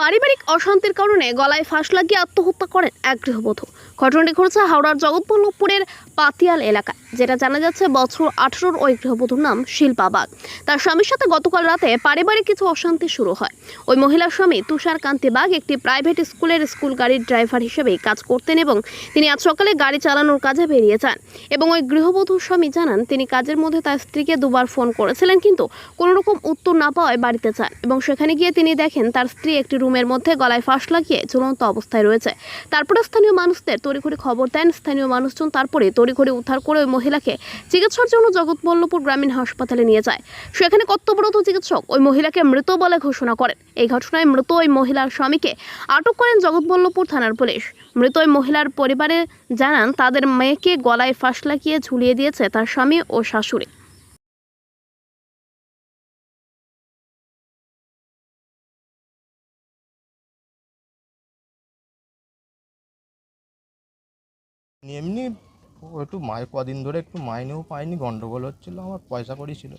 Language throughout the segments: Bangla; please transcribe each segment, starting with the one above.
পারিবারিক অশান্তির কারণে গলায় ফাঁস লাগিয়ে আত্মহত্যা করেন এক গৃহবধূ। ঘটনাটি ঘটেছে হাওড়ার জগৎবল্লভপুরের পাতিয়াল এলাকায়, যেটা জানা যাচ্ছে বছর আঠেরোর ওই গৃহবধূর নাম শিল্পা বাগ। তার স্বামীর সাথে গতকাল রাতে পারিবারিক কিছু অশান্তি শুরু হয়। ওই মহিলার স্বামী তুষার কান্তি বাগ একটি প্রাইভেট স্কুলের স্কুল গাড়ির ড্রাইভার হিসেবে কাজ করতেন এবং তিনি আজ সকালে গাড়ি চালানোর কাজে বেরিয়ে যান। এবং ওই গৃহবধূর স্বামী জানান, তিনি কাজের মধ্যে তার স্ত্রীকে দুবার ফোন করেছিলেন, কিন্তু কোনোরকম উত্তর না পাওয়ায় বাড়িতে যান এবং সেখানে গিয়ে তিনি দেখেন তার স্ত্রী একটি রুমের মধ্যে গলায় ফাঁস লাগিয়ে ঝুলন্ত অবস্থায় রয়েছে। তারপরে স্থানীয় মানুষদের তড়িঘড়ি খবর দেন স্থানীয় মানুষজন। তারপরে তড়িঘড়ি উদ্ধার করে ওই মহিলাকে চিকিৎসার জন্য জগৎবল্লভপুর গ্রামীণ হাসপাতালে নিয়ে যায়। সেখানে কর্তব্যরত চিকিৎসক ওই মহিলাকে মৃত বলে ঘোষণা করেন। এই ঘটনায় মৃত ওই মহিলার স্বামীকে আটক করেন জগৎবল্লভপুর থানার পুলিশ। মৃত ওই মহিলার পরিবারে জানান, তাদের মেয়েকে গলায় ফাঁস লাগিয়ে ঝুলিয়ে দিয়েছে তার স্বামী ও শাশুড়ি। এমনি একটু মায় কদিন ধরে একটু মাইনেও পাইনি, গন্ডগোল হচ্ছিল, আমার পয়সা কড়ি ছিল।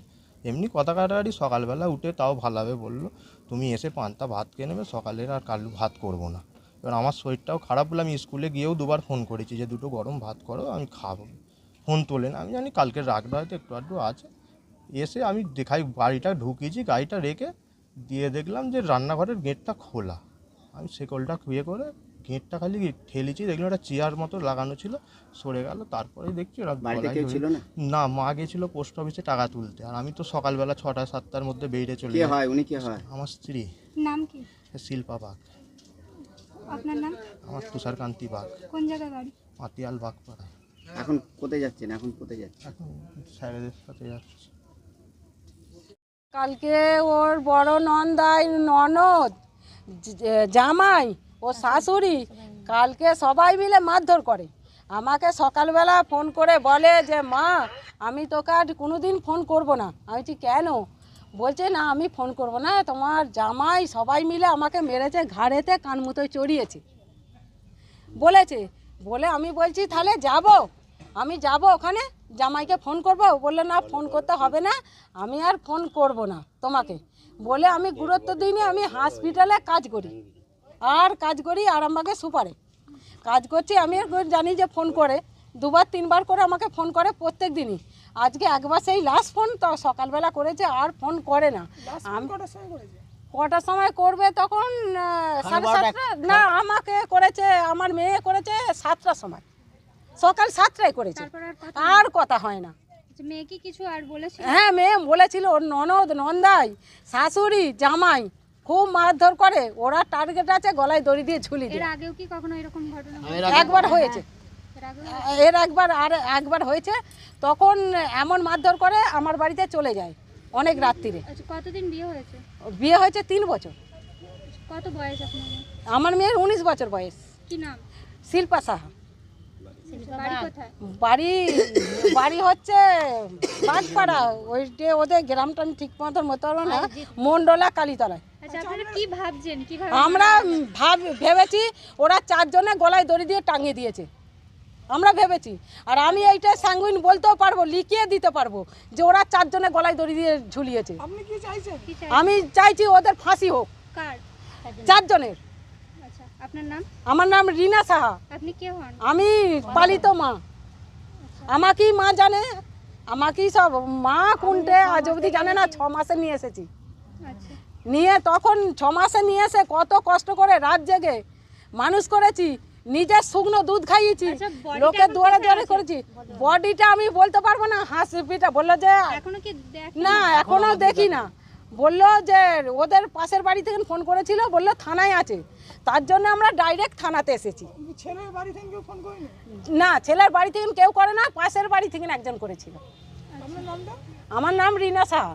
এমনি কথা কাটাকাটি সকালবেলা উঠে তাও ভালোভাবে বলল, তুমি এসে পান্তা ভাত খেয়ে নেবে, সকালের আর কাল ভাত করব না। এবার আমার শরীরটাও খারাপ হলো, আমি স্কুলে গিয়েও দুবার ফোন করেছি যে, দুটো গরম ভাত করো, আমি খাব। ফোন তোলে না, আমি জানি কালকে রাখবে হয়তো একটু আধটু আছে। এসে আমি দেখাই, বাড়িটা ঢুকিয়েছি, গাড়িটা রেখে দিয়ে দেখলাম যে, রান্নাঘরের গেটটা খোলা। আমি সেকলটা খুঁয়ে করে গেটটা খালি ঠেলেছি দেখলাম একটা চেয়ার মতো লাগানো ছিল সরে গেল তারপরে দেখছি ওরা ছিল না? না মা গেছিল পোস্ট অফিসে টাকা তুলতে আর আমি তো সকালবেলা ছটা সাতটার মধ্যে বেরিয়ে চলে হয় উনি কে হয়? আমার স্ত্রী। নাম কি? শিল্পা বাঘ আপনার নাম? আমার তুষারকান্তি বাঘ কোন জায়গা গাড়ি মাতিয়াল বাঘ পাড়ায় এখন কোথায় যাচ্ছেন? এখন কোথায় যাচ্ছেন? এখন স্যারেদের সাথে যাচ্ছি। কালকে ওর বড় নন্দাই ননদ জামাই ও শাশুড়ি, কালকে সবাই মিলে মারধর করে। আমাকে সকালবেলা ফোন করে বলে যে, মা, আমি তোকে আর কোনো দিন ফোন করব না। আমি বলছি কেন? বলছে, না, আমি ফোন করব না, তোমার জামাই সবাই মিলে আমাকে মেরেছে, ঘাড়েতে কানমুতোয় চড়িয়েছে। বলেছে, বলে আমি বলছি, তাহলে যাব, আমি যাব ওখানে, জামাইকে ফোন করব। বললে, না, ফোন করতে হবে না, আমি আর ফোন করব না তোমাকে। বলে আমি গুরুত্ব দিইনি আমি হসপিটালে কাজ করি। আর কাজ করি আর আমাকে সুপারে কাজ করছি আমি জানি যে ফোন করে। দুবার তিনবার করে আমাকে ফোন করে প্রত্যেক দিনই। আজকে একবার সেই লাস্ট ফোন তো সকালবেলা করেছে আর ফোন করে না। আমি কটার সময় করবে তখন সাড়ে সাতটা না আমাকে করেছে আমার মেয়ে করেছে সাতটার সময়। সকাল সাতটায় করেছে। আর কথা হয় না। আচ্ছা, মেয়ে কি কিছু আর বলেছিল? হ্যাঁ মেয়ে বলেছিল ওর ননদ নন্দাই শাশুড়ি জামাই খুব মারধর করে ওরা টার্গেট আছে গলায় দড়ি দিয়ে ঝুলি এর দিয়ে। আগেও কি কখনো এরকম ঘটনা একবার হয়েছে। এর একবার আর একবার হয়েছে তখন এমন মারধর করে আমার বাড়িতে চলে যায় অনেক রাত্রিরে। আচ্ছা কতদিন বিয়ে হয়েছে? বিয়ে হয়েছে তিন বছর। কত বয়স আপনার? আমার মেয়ের উনিশ বছর বয়স। কি নাম? শিল্পা সাহা। বাড়ি বাড়ি বাড়ি হচ্ছে বাগপাড়া ওই যে ওদের গ্রামটা আমি ঠিক মতো মতো না। মন্ডলা কালীতলায়। আচ্ছা আপনারা কি ভাবছেন? কীভাবে আমরা ভাব ভেবেছি ওরা চারজনে গলায় দড়ি দিয়ে টাঙিয়ে দিয়েছে। আমরা ভেবেছি। আর আমি এইটা সাঙ্গুইন বলতেও পারব লিখিয়ে দিতে পারব যে ওরা চারজনে গলায় দড়ি দিয়ে ঝুলিয়েছে। আমি চাইছি ওদের ফাঁসি হোক। চারজনের। আচ্ছা আপনার নাম? আমার নাম রিনা সাহা। আপনি কে হন? আমি পালিত মা। আমাকেই মা জানে আমাকেই সব মা কোনটে আজ অবধি জানে না ছ মাসে নিয়ে এসেছি। আচ্ছা। নিয়ে তখন ছ মাসে নিয়ে এসে কত কষ্ট করে রাত জেগে মানুষ করেছি নিজের শুকনো দুধ খাইয়েছি আচ্ছা, লোকের দুয়ারে দুয়ারে করেছি। বডিটা আমি বলতে পারব না হাসিপিটা বলল যে এখনও কি দেখ না এখনও দেখি না বলল যে ওদের পাশের বাড়ি থেকে ফোন করেছিল বলল থানায় আছে। তার জন্য আমরা ডাইরেক্ট থানাতে এসেছি। ছেলের বাড়ি থেকে ফোন না ছেলের বাড়ি থেকে কেউ করে না পাশের বাড়ি থেকে একজন করেছিল। আমার নাম রিনা সাহা।